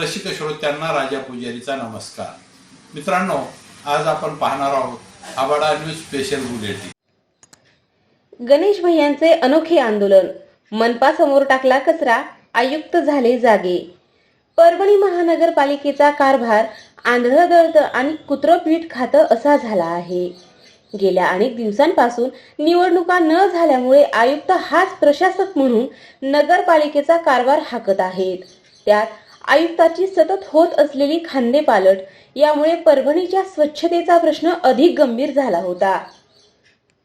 रसिक श्रोत्यांना राजा पुजारीचा नमस्कार. मित्रांनो आज आपण पाहणार आहोत आबाडा न्यूज स्पेशल बुलेटिन. गणेश भैयांचे अनोखे आंदोलन. मनपा समोर टाकला कचरा आयुक्त झाले जागे. परभणी महानगरपालिकेचा कारभार आंध्र दळत आणि कुत्र पीठ खातं असा झाला आहे. गेल्या अनेक दिवसांपासून निवडणुका न झाल्यामुळे आयुक्त हाच प्रशासक म्हणून नगरपालिकेचा कारभार हाकत आहेत. त्यात आयुक्ताची सतत होत असलेली खांदेपालट यामुळे परभणीच्या स्वच्छतेचा प्रश्न अधिक गंभीर झाला होता.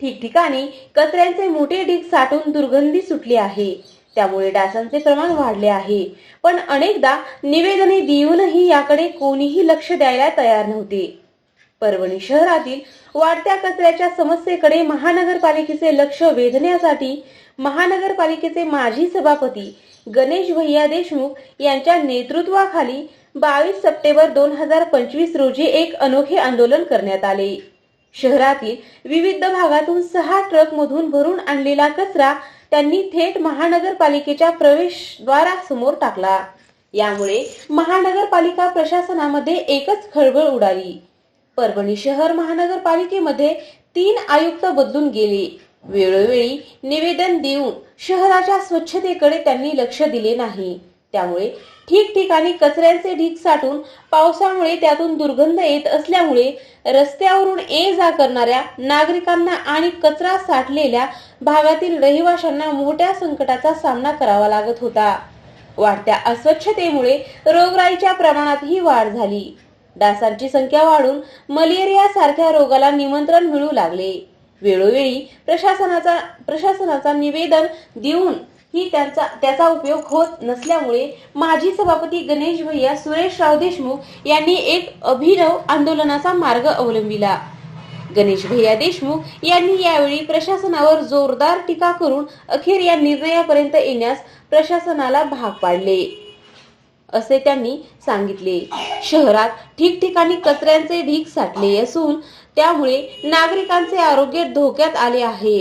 ठिकठिकाणी कचऱ्यांचे मोठे ढीग साठून दुर्गंधी सुटली आहे. त्यामुळे डासांचे प्रमाण वाढले आहे. पण अनेकदा निवेदने देऊनही याकडे कोणीही लक्ष द्यायला तयार नव्हते. परभणी शहरातील वाढत्या कचऱ्याच्या समस्येकडे महानगरपालिकेचे लक्ष वेधण्यासाठी महानगरपालिकेचे माजी सभापती गणेश भैया देशमुख यांच्या नेतृत्वाखाली बावीस सप्टेंबर दोन हजार पंचवीस रोजी एक अनोखे आंदोलन करण्यात आले. शहरातील विविध भागातून सहा ट्रक मधून भरून आणलेला कचरा त्यांनी थेट महानगरपालिकेच्या प्रवेशद्वारासमोर टाकला. यामुळे महानगरपालिका प्रशासनामध्ये एकच खळबळ उडाली. परभणी शहर महानगरपालिकेमध्ये तीन आयुक्त बदलून गेले. वेळोवेळी निवेदन देऊन शहराच्या स्वच्छतेकडे त्यांनी लक्ष दिले नाही. त्यामुळे ठिकठिकाणी कचऱ्यांचे ढीग साठून पावसामुळे त्यातून दुर्गंध येत असल्यामुळे रस्त्यावरून ये जा करणाऱ्या नागरिकांना आणि कचरा साठलेल्या भागातील रहिवाशांना मोठ्या संकटाचा सामना करावा लागत होता. वाढत्या अस्वच्छतेमुळे रोगराईच्या प्रमाणातही वाढ झाली. डासांची संख्या वाढून मलेरिया सारख्या रोगाला निमंत्रण मिळू लागले. वेळोवेळी प्रशासनाचा प्रशासनाचा निवेदन देऊन ही त्यांचा त्याचा उपयोग होत नसल्यामुळे माजी सभापती गणेश भैया सुरेशराव देशमुख यांनी एक अभिनव आंदोलनाचा मार्ग अवलंबिला. गणेश भैया देशमुख यांनी यावेळी प्रशासनावर जोरदार टीका करून अखेर या निर्णयापर्यंत येण्यास प्रशासनाला भाग पाडले. असे त्यांनी सांगितले. शहरात ठिकठिकाणी कचऱ्यांचे ढीक साठले असून त्यामुळे नागरिकांचे आरोग्य धोक्यात आले आहे.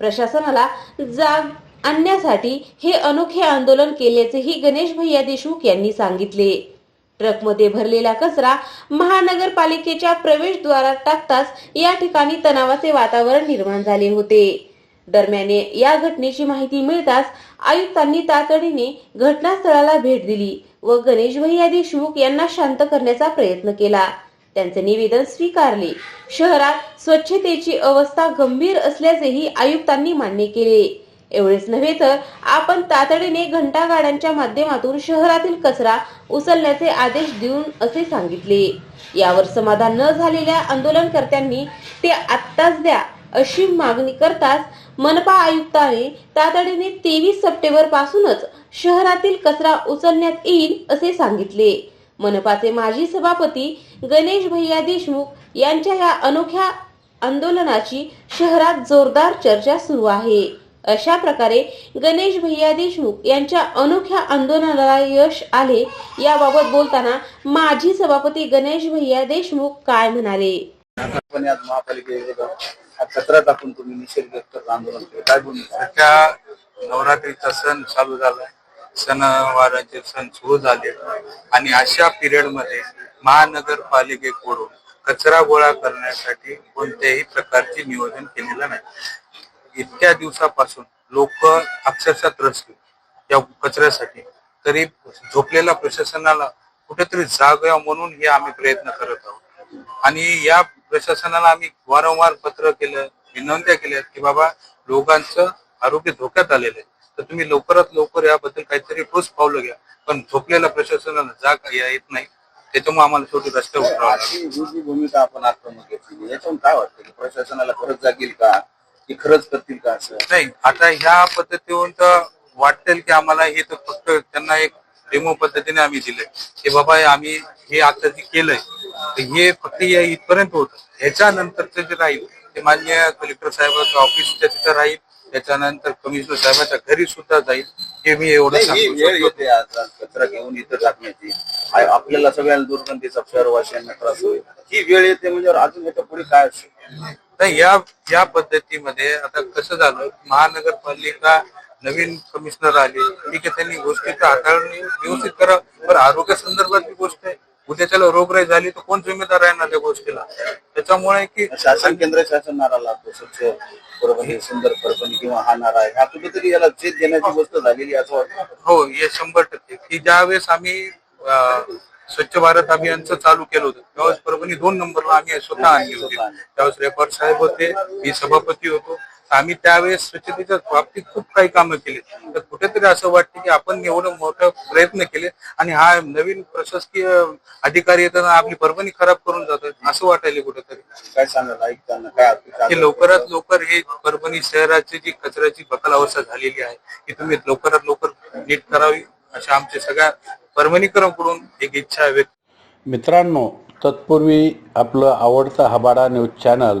प्रशासनाला जाग आणण्यासाठी हे अनोखे आंदोलन केल्याचेही गणेश भैया देशमुख यांनी सांगितले. ट्रकमध्ये भरलेला कचरा महानगरपालिकेच्या प्रवेशद्वारात टाकताच या ठिकाणी तणावाचे वातावरण निर्माण झाले होते. दरम्यान या घटनेची माहिती मिळताच आयुक्तांनी तातडीने घटनास्थळाला भेट दिली व गणेश भैया देशमुख यांना शांत करण्याचा प्रयत्न केला. त्यांचे निवेदन स्वीकारले. शहरात स्वच्छतेची अवस्था गंभीर असल्याचेही आयुक्तांनी मान्य केले. एवढेच नव्हे तर आपण तातडीने घंटागाड्यांच्या माध्यमातून शहरातील कचरा उचलण्याचे आदेश देऊन असे सांगितले. यावर समाधान न झालेल्या आंदोलनकर्त्यांनी ते आत्ताच द्या अशी मागणी करताच मनपा आयुक्ताने तातडीने तेवीस सप्टेंबर पासूनच शहरातील कचरा उचलण्यात येईल असे सांगितले. मनपाचे माजी सभापती गणेश भैया देशमुख यांच्या या अनोख्या आंदोलनाची शहरात जोरदार चर्चा सुरू आहे. अशा प्रकारे गणेश भैया देशमुख यांच्या अनोख्या आंदोलनाला यश आले याबाबत बोलताना माजी सभापती गणेश भैया देशमुख काय म्हणाले? सध्या नवरात्रीचा सण चालू झालाय. सणवाराचे सण सुरू झाले आणि अशा पिरियडमध्ये महानगरपालिकेकडून कचरा गोळा करण्यासाठी कोणत्याही प्रकारचे नियोजन केलेलं नाही. इतक्या दिवसापासून लोक अक्षरशः त्रसले या कचऱ्यासाठी. तरी झोपलेल्या प्रशासनाला कुठेतरी जाग यावं म्हणून हे आम्ही प्रयत्न करत आहोत. आणि या प्रशासनाला आम्ही वारंवार पत्र केलं विनंत्या केल्या की बाबा लोकांचं आरोग्य धोक्यात आलेलं आहे. तर तुम्ही लवकरात लवकर याबद्दल काहीतरी ठोस पावलं घ्या. पण झोपलेल्या प्रशासनाला जाग या येत नाही. त्याच्यामुळे आम्हाला शेवटी रस्त्यावर उतरावं लागलं. ही जी भूमिका आपण आक्रमक घेतली याच्यातून काय वाटतं की प्रशासनाला खरंच जागेल का? की खरंच करतील का असं? नाही आता ह्या पद्धतीवरून तर वाटेल की आम्हाला हे तर फक्त त्यांना एक डेमो पद्धतीने आम्ही दिलंय. की बाबा हे आम्ही हे आता जे केलंय तर हे फक्त या इथपर्यंत होत. ह्याच्यानंतरचं जे राहील ते मान्य कलेक्टर साहेबांच्या ऑफिसच्या तिथं राहील. त्याच्यानंतर कमिशनर साहेबाच्या घरी सुद्धा जाईल हे मी एवढं नाही, ही सांगू वेळ शकतो. येते आज आज कचरा घेऊन इथं टाकण्याची. आ- आपल्याला सगळ्याला दुर्गंधीचा शहरवासियांना त्रास होईल. ही वेळ येते म्हणजे अजून याच्यापुढे काय असेल तर या या पद्धतीमध्ये आता कसं झालं? महानगरपालिका नवीन कमिशनर आले. ठीक आहे त्यांनी गोष्टीचं हाताळणी व्यवस्थित करा पण आरोग्य संदर्भातली गोष्ट आहे. उद्या त्याला रोगराई झाली तर कोण जिम्मेदार आहे ना त्या गोष्टीला? त्याच्यामुळे की शासन केंद्र शासन नारा लागतो स्वच्छ परभणी सुंदर परभणी किंवा हा नारा आहे. हा कुठेतरी याला चेत देण्याची गोष्ट झालेली असं वाटतं? हो हे शंभर टक्के. की ज्यावेळेस आम्ही स्वच्छ भारत अभियानचं चालू केलं होतं त्यावेळेस परभणी दोन नंबरला आम्ही स्वतः आणली होती. त्यावेळेस रेकॉर्ड साहेब होते मी सभापती होतो. आम्ही त्यावेळेस स्वच्छतेच्या बाबतीत खूप काही कामं केली. तर कुठेतरी असं वाटतं की आपण एवढं मोठं प्रयत्न केले आणि हा नवीन प्रशासकीय अधिकारी येताना आपली परभणी खराब करून जातात असं वाटायला कुठेतरी. काय सांगाल? काय की लवकरात लवकर हे परभणी शहराची जी कचऱ्याची बकल अवस्था झालेली आहे की तुम्ही लवकरात लवकर नीट करावी अशा आमच्या सगळ्या परभणीकरांकडून एक इच्छा व्यक्त मित्रांनो तत्पूर्वी आपलं आवडतं हबाडा न्यूज चॅनल